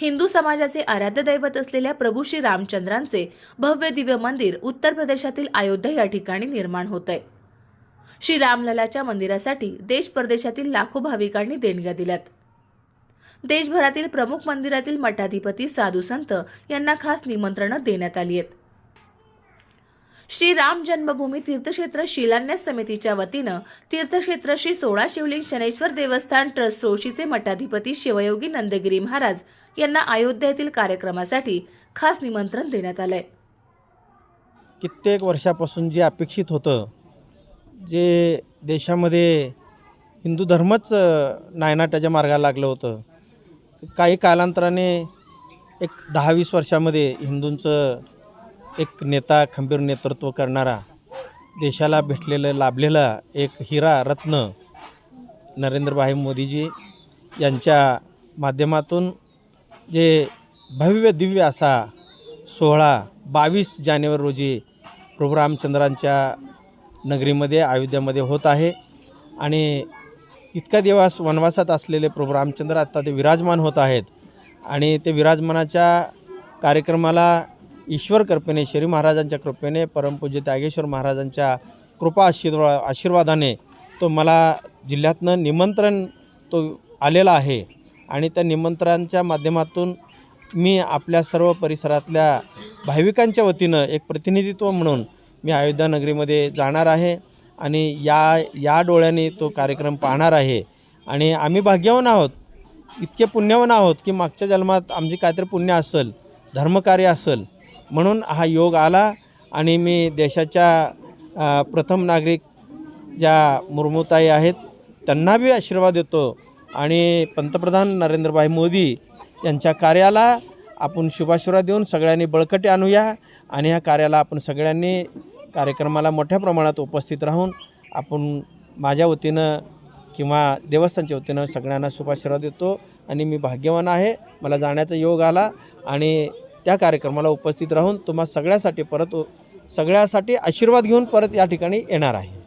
हिंदू समाजाचे आराध्य दैवत असलेल्या प्रभू श्री रामचंद्रांचे भव्य दिव्य मंदिर उत्तर प्रदेशातील अयोध्या या ठिकाणी निर्माण होत आहे श्री रामललाच्या मंदिरासाठी देश परदेशातील लाखो भाविकांनी देणग्या दिल्यात. देशभरातील प्रमुख मंदिरातील मठाधिपती साधू संत यांना खास निमंत्रणं देण्यात आली आहेत. श्री राम जन्मभूमी तीर्थक्षेत्र शिलान्यास समितीच्या वतीनं तीर्थक्षेत्र श्री सोळा शिवलिंग शनेश्वर देवस्थान ट्रस्ट सोशीचे मठाधिपती शिवयोगी नंदगिरी महाराज यांना अयोध्या येथील कार्यक्रमासाठी खास निमंत्रण देण्यात आलंय. कित्येक वर्षापासून जे अपेक्षित होतं जे देशामध्ये हिंदू धर्मच नायनाट्याच्या मार्गाला लागलं होतं काही कालांतराने एक दहा वीस वर्षामध्ये हिंदूंचं एक नेता खंबीर नेतृत्व करणारा देशाला भेटलेलं लाभलेला एक हिरा रत्न नरेंद्रभाई मोदीजी यांच्या माध्यमातून जे भव्य दिव्य असा सोहळा बावीस जानेवारी रोजी प्रभू रामचंद्रांच्या नगरीमध्ये अयोध्यामध्ये होत आहे. आणि इतका दिवस वनवासात असलेले प्रभू रामचंद्र आता ते विराजमान होत आहेत. आणि ते विराजमानाच्या कार्यक्रमाला ईश्वर कृपेने श्री महाराजांच्या कृपेने परमपूज्य त्यागेश्वर महाराजांच्या कृपा आशीर्वा आशीर्वादाने तो मला जिल्ह्यातनं निमंत्रण तो आलेला आहे. आणि त्या निमंत्रणाच्या माध्यमातून मी आपल्या सर्व परिसरातल्या भाविकांच्या वतीनं एक प्रतिनिधित्व म्हणून मी अयोध्या नगरीमध्ये जाणार आहे आणि या या डोळ्याने तो कार्यक्रम पाहणार आहे. आणि आम्ही भाग्यवान आहोत इतके पुण्यवान आहोत की मागच्या जन्मात आमची काहीतरी पुण्य असेल धर्मकार्य असेल म्हणून हा योग आला आणि मी देशाच्या प्रथम नागरिक ज्या मुर्मूताई आहेत त्यांना बी आशीर्वाद देतो. आणि पंतप्रधान नरेंद्रभाई मोदी यांच्या कार्याला आपण शुभाशीर्वाद देऊन सगळ्यांनी बळकटी आणूया आणि ह्या कार्याला आपण सगळ्यांनी कार्यक्रमाला मोठ्या प्रमाणात उपस्थित राहून आपण माझ्या वतीनं किंवा देवस्थानच्या वतीनं सगळ्यांना शुभाशीर्वाद देतो आणि मी भाग्यवान आहे. मला जाण्याचा योग आला आणि त्या कार्यक्रमाला उपस्थित राहून तुम्हा सगळ्यासाठी परत सगळ्यासाठी आशीर्वाद घेऊन परत या ठिकाणी येणार आहे.